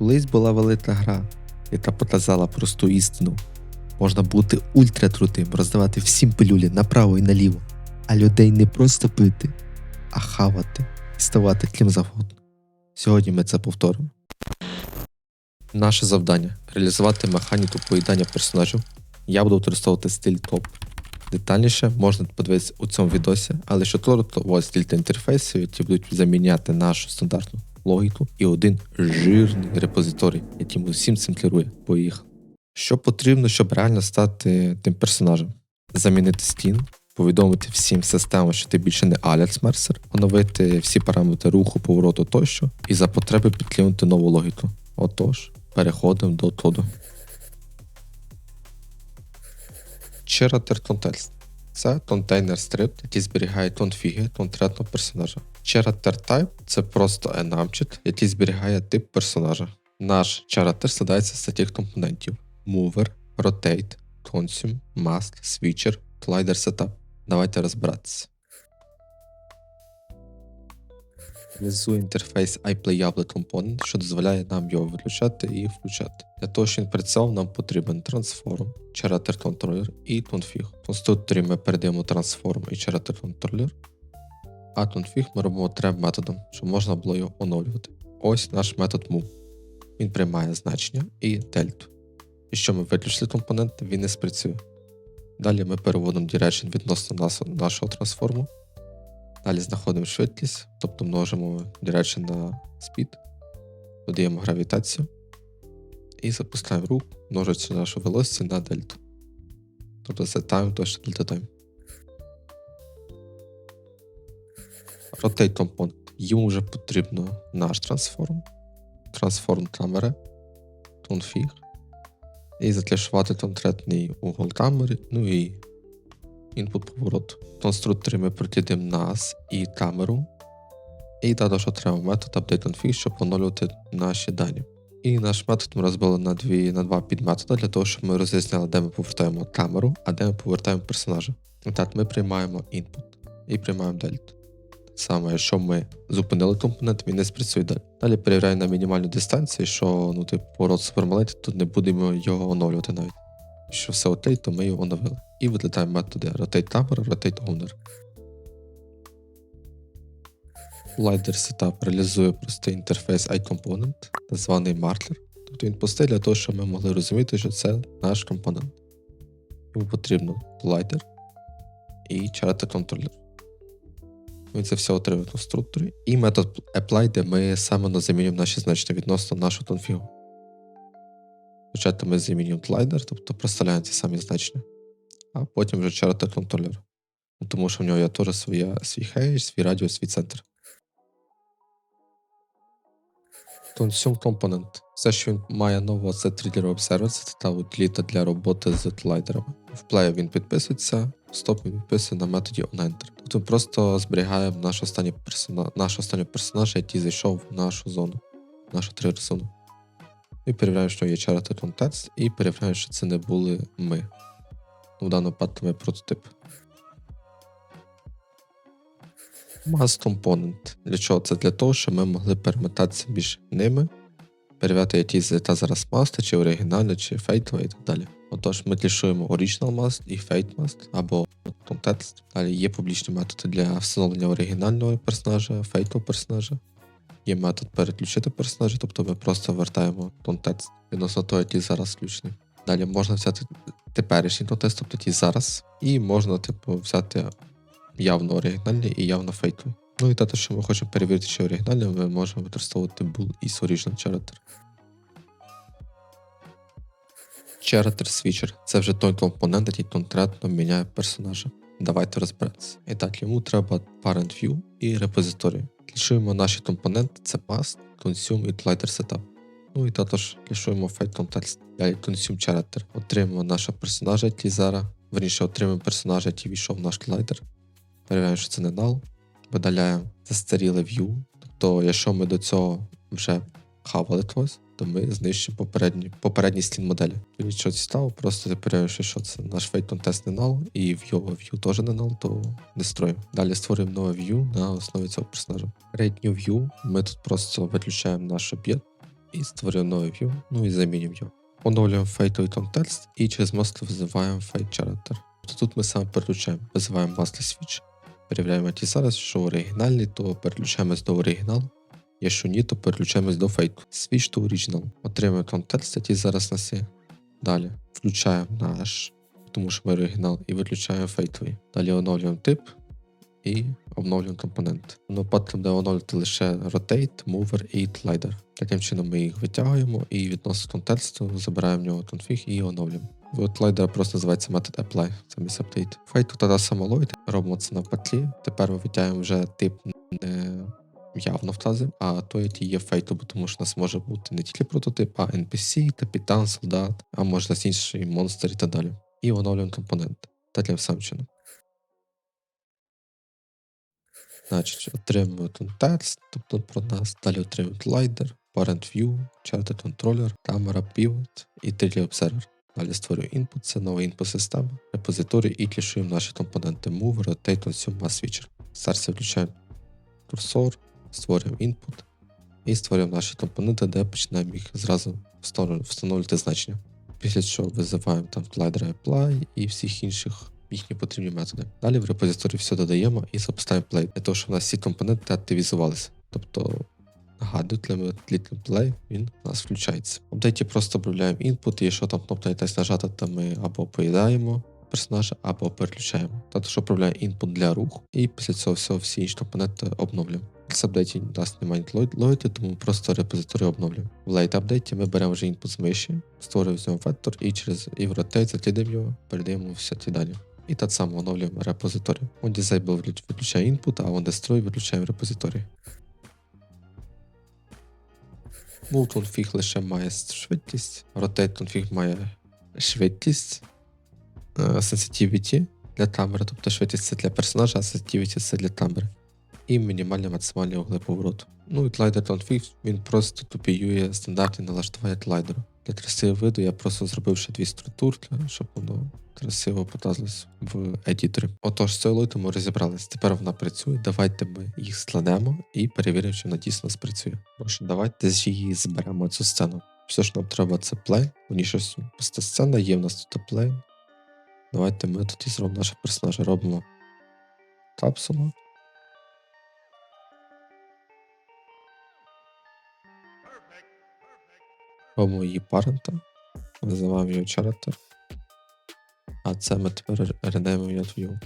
Колись була велика гра, яка показала просту істину. Можна бути ультракрутим, роздавати всім пилюлі направо і наліво, а людей не просто пити, а хавати і ставати ким завгодно. Сьогодні ми це повторимо. Наше завдання реалізувати механіку поїдання персонажів. Я буду використовувати стиль топ. Детальніше можна подивитися у цьому відосі, але що то ось кілька інтерфейсів, які будуть заміняти нашу стандартну логіку і один жирний репозиторій, який усім цим керує. Поїхав. Що потрібно, щоб реально стати тим персонажем? Замінити стін, повідомити всім системам, що ти більше не Алекс Мерсер, оновити всі параметри руху, повороту тощо, і за потреби підкинути нову логіку. Отож, переходимо до тоду. Charater Context. Це контейнер стрипт, який зберігає конфіги конкретного персонажа. Character Type це просто енамчит, який зберігає тип персонажа. Наш Charater складається з таких компонентів: Mover, Rotate, Consume, Mask, Switcher, Collider Setup. Давайте розбиратися. Внизу інтерфейс iPlayable Component, що дозволяє нам його виключати і включати. Для того, щоб він працював, нам потрібен Transform, Charater Controller і Config. В конструкторі ми передаємо Transform і Charater Controller, а Config ми робимо трем методом, щоб можна було його оновлювати. Ось наш метод move. Він приймає значення і дельту. Якщо ми виключили компонент, він не спрацює. Далі ми переводимо direction відносно нашого трансформу. Далі знаходимо швидкість, тобто множимо direction на speed, додаємо гравітацію і запускаємо рух, множиться нашу velocity на дельту. Тобто це time точно дельта time. Rotate component. Йому вже потрібно наш трансформ, трансформ камери, config, і затлішувати конкретний угол камери, ну і інпут поворот. В конструкторі ми прокидаємо нас і камеру. І також отримаємо метод updateConfig, щоб оновлювати наші дані. І наш метод ми розбили на, дві, на два підметоди для того, щоб ми роз'ясняли, де ми повертаємо камеру, а де ми повертаємо персонажа. Так, ми приймаємо input і приймаємо. Так само, якщо ми зупинили компонент, він не спрацює далі. Далі перевіряємо на мінімальну дистанцію, що ну, типу, поворот супермаленький, тут не будемо його оновлювати навіть. Якщо все окей, то ми його оновили. І видаємо методи rotate camera, rotate owner. Lider Setup реалізує простий інтерфейс iComponent, так званий маркер. Тобто він простий для того, щоб ми могли розуміти, що це наш компонент. Йому потрібно Lider і Charter Controller. Він це все отримує в конструкторі. І метод apply, де ми саме замінюємо наші значення відносно нашого конфігу. Спочатку ми замінюємо лайдер, тобто проставляємо ці самі значення, а потім вже Charter Controller. Ну, Тому що в нього є теж своя, свій хейдж, свій радіус, свій центр. Consume Component. Все, що він має нового, це Trigger Observer, та утліта для роботи з лайдерами. В плеї він підписується, в стоп він підписує на методі onEnter. Тобто ми просто зберігаємо наш останній персона... наш останній персонаж, який зайшов в нашу зону, в нашу тригер зону. І перевіряємо, що є Charter Context, і перевіряємо, що це не були ми. Ну, в даному випадку ми прототип. Mass Component. Для чого? Це для того, щоб ми могли перемотатися між ними, перевіряти, які та зараз маст, чи оригінальна, чи фейтова і так далі. Отож, ми клішуємо Original Mask і Fate Mask або Context. Далі є публічні методи для встановлення оригінального персонажа, фейтового персонажа. Є метод переключити персонажа, тобто ми просто вертаємо контекст відносно того, який зараз включений. Далі можна взяти теперішній контекст, тобто ті зараз, і можна, типу, взяти явно оригінальний і явно фейковий. Ну і те, що ми хочемо перевірити, чи оригінальний, ми можемо використовувати bool із Original Character. Character Switcher це вже той компонент, який конкретно міняє персонажа. Давайте розбиратися. І так, йому треба Parent View і репозиторій. Клішуємо наші компоненти: це Past, Consume і Collider Setup. Ну і також File Context. Далі Consume Character. Отримуємо нашого персонажа, зараз. Верніше отримуємо персонажа, який війшов в наш колайдер. Перевіряємо, що це не null. Видаляємо застаріле view. Тобто, якщо ми до цього вже хавали когось, то ми знищимо попередні, попередній стін моделі. То нічого цікавого, просто перевіряємо, що це наш fake контест не null, і його view теж не null, то не строїмо. Далі створюємо нове view на основі цього персонажа. Create new view. Ми тут просто виключаємо наш об'єкт, і створюємо новий view, ну і замінюємо його. Оновлюємо фейтовий тон-текст і через масло визиваємо фейт character. Тобто тут ми саме переключаємо, визиваємо масло switch, перевіряємо ті зараз, що оригінальний, то переключаємось до оригіналу. Якщо ні, то переключаємось до фейку. Switch to original. Отримуємо тон-текст, який зараз нас є. Далі включаємо наш, тому що ми оригінал, і виключаємо фейтовий. Далі оновлюємо тип і обновлюємо компонент. Ну, потім буде оновлювати лише rotate, mover і slider. Таким чином ми їх витягуємо і відносно контексту забираємо в нього конфіг і оновлюємо. В slider просто називається метод apply, замість update. Фейту тоді самолоїд, робимо це на петлі. Тепер ми витягуємо вже тип не явно вказуємо, а той, який є фейту, бо тому що у нас може бути не тільки прототип, а NPC, капітан, солдат, а може інший монстр і так далі. І оновлюємо компонент. Таким самим чином. Значить, отримуємо текст, тобто про нас. Далі отримуємо лайдер, parent view, charter controller, камера, pivot і 3D observer. Далі створюю input, це нова input система, репозиторій і клішуємо наші компоненти move, rotate, consume, mass switcher. Зараз включаємо курсор, створюємо input і створюємо наші компоненти, де починаємо їх зразу встановлювати значення. Після чого визиваємо там slider apply і всіх інших їхні потрібні методи. Далі в репозиторії все додаємо і запускаємо play, для того, щоб у нас всі компоненти активізувалися. Тобто, нагадую, коли play, він у нас включається. В апдейті просто обробляємо input, і якщо там кнопка якась нажата, то ми або поїдаємо персонажа, або переключаємо. Тобто, що обробляє input для руху, і після цього всього всі інші компоненти обновлюємо. В апдейті у нас немає логіки, тому просто репозиторію обновлюємо. В late апдейті ми беремо вже input з миші, створюємо з нього вектор і через і в rotate закидаємо його, передаємо всі ті дані. І так само оновлюємо репозиторію. On disable виключає input, а on destroy виключаємо репозиторій. Move config лише має швидкість, rotate config має швидкість, е, sensitivity для камери, тобто швидкість це для персонажа, а sensitivity це для камери. І мінімальні максимальні угли повороту. Ну і Glider Config, він просто копіює стандартні налаштування глайдеру. Для красивого виду я просто зробив ще дві структури, щоб воно красиво показалось в едіторі. Отож, з цією ми розібрались. Тепер вона працює. Давайте ми їх складемо і перевіримо, чи вона дійсно спрацює. Прошу, давайте ж її зберемо цю сцену. Все, що нам треба, це плей. Мені щось пуста сцена, є в нас тут плей. Давайте ми тоді зробимо нашого персонажа. Робимо капсулу. Робимо її парента. Називаємо його character. А це ми тепер rename view.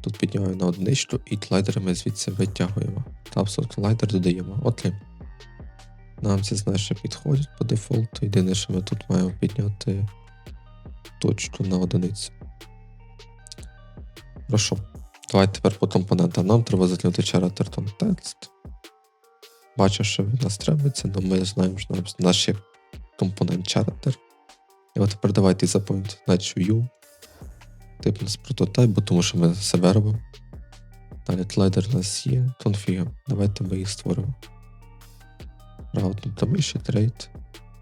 Тут піднімаємо на одиничку і клайдер ми звідси витягуємо. Капсул клайдер додаємо. Окей. Нам ці значення підходять по дефолту. Єдине, що ми тут маємо підняти точку на одиницю. Хорошо. Давайте тепер по компонентам. Нам треба затягнути character тон Бачу, що він нас требується, але ми знаємо, що наш є компонент character. І от тепер давайте запам'ятаємо значить view. Тип нас прототип, бо тому що ми себе робимо. Далі клайдер у нас є, config. Давайте ми їх створимо. Route миші, trade,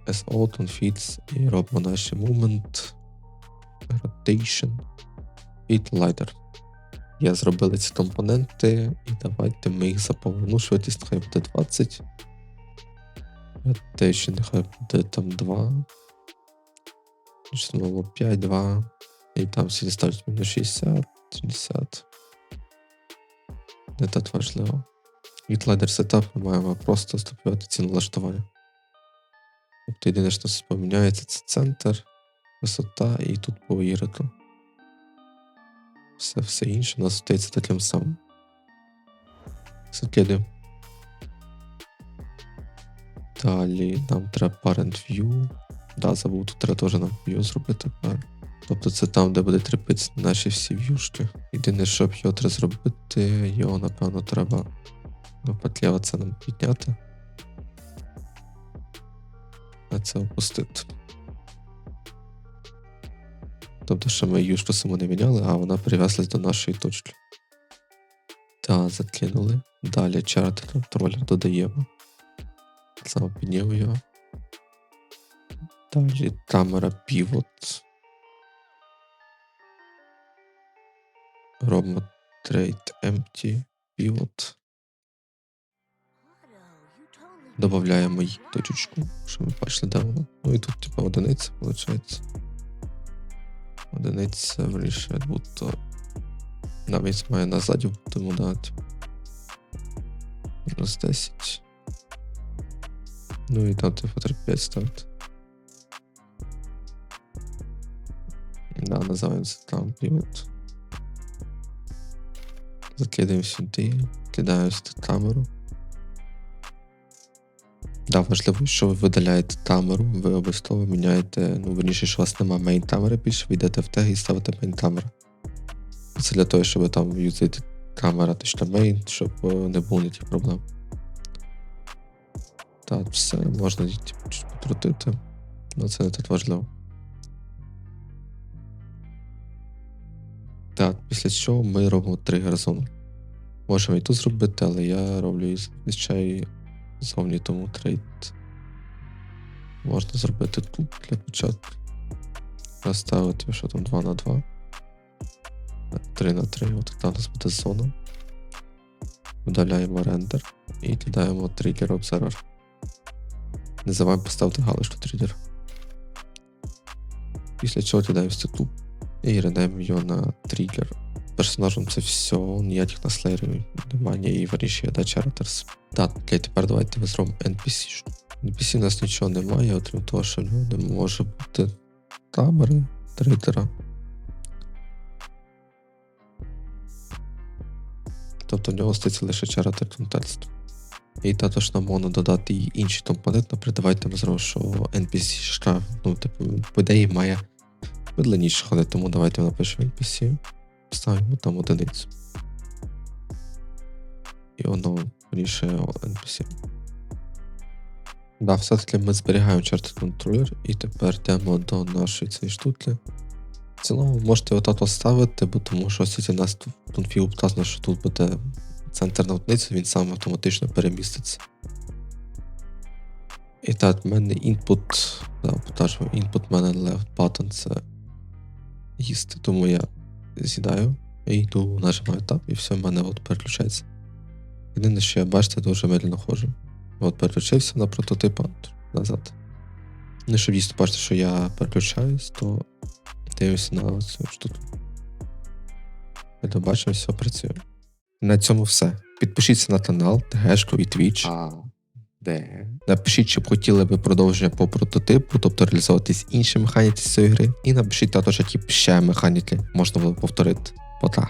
SO, config і робимо наші movement, rotation і collider. Я зробили ці компоненти, і давайте ми їх заповнимо. Швидкість нехай буде 20. Rotation нехай буде там 2. Знову 5, 2. І там всі ставлять мінус 60, 60. Не так важливо. Від лайдер сетап ми маємо просто стопувати ці налаштування. Тобто єдине, що нас поміняється, це центр, висота і тут по іриту. Все, все інше у нас стається таким самим. Закидуємо. Далі нам треба parent view. Да, забув, тут треба теж нам view зробити. Parent. Тобто це там, де буде трепитися наші всі в'юшки. Єдине, щоб його треба зробити, його, напевно, треба петлі оце нам підняти. А це опустити. Тобто, що ми юшку саму не міняли, а вона прив'язалась до нашої точки. Та, закинули. Далі чарт контролер додаємо. Саме підняв його. Далі камера pivot. Робимо trade empty pivot. Додаємо її точечку, щоб ми бачили, де вона. Ну і тут, типу, одиниця, виходить. Одиниця вирішує, будто навіть має назаді тому дати. Мінус 10. Ну і там типу 35 ставити. Да, називаємо це там pivot. Закидаємо сюди, кидаємо сюди камеру. Да, важливо, що ви видаляєте камеру, ви обов'язково міняєте, ну, верніше, що у вас немає мейн камери більше, ви йдете в тег і ставите мейн камера. Це для того, щоб там юзати камера точно мейн, щоб е, не було ніяких проблем. Так, все, можна чуть покрутити, але це не так важливо. Так, після чого ми робимо тригер зону. Можемо і тут зробити, але я роблю зазвичай зовні, тому трейд можна зробити тут для початку. Розставити, що там 2 на 2. 3 на 3, от така у нас буде зона. Видаляємо рендер і кидаємо тригер observer. Не забуваємо поставити галочку тригер. Після чого кидаємо стеклу і ренемо його на тригер. Персонажем це все, ніяких наслеєрів немає, ні варіші да characters. Так, окей, тепер давайте ми зробимо NPC. NPC у нас нічого немає, окрім того, що в нього не може бути камери трейдера. Тобто в нього стається лише character контекст. І також нам можна додати і інші компоненти, наприклад, давайте ми зробимо, що NPC шка, ну, типу, по ідеї має медленніше ходити, тому давайте напишемо NPC, ставимо там одиницю. І воно вирішує NPC. Да, все-таки ми зберігаємо чартер контролер і тепер йдемо до нашої цієї штуки. В цілому можете отак ставити, бо тому що ось у нас тут конфігу вказано, що тут буде центр на одиницю, він сам автоматично переміститься. І так, в мене input, да, input в мене left button це їсти, тому я з'їдаю і йду, нажимаю tab, і все в мене от переключається. Єдине, що я бачите, дуже медленно ходжу. От переключився на прототипа назад. Ну, щоб дійсно бачити, що я переключаюсь, то дивимося на цю штуку. Ми бачимо, все працює. На цьому все. Підпишіться на канал, ТГшку і Twitch. Де? Напишіть, чи б хотіли ви продовження по прототипу, тобто реалізовуватись інші механіки з цієї гри. І напишіть також, які ще механіки можна було повторити. Пока.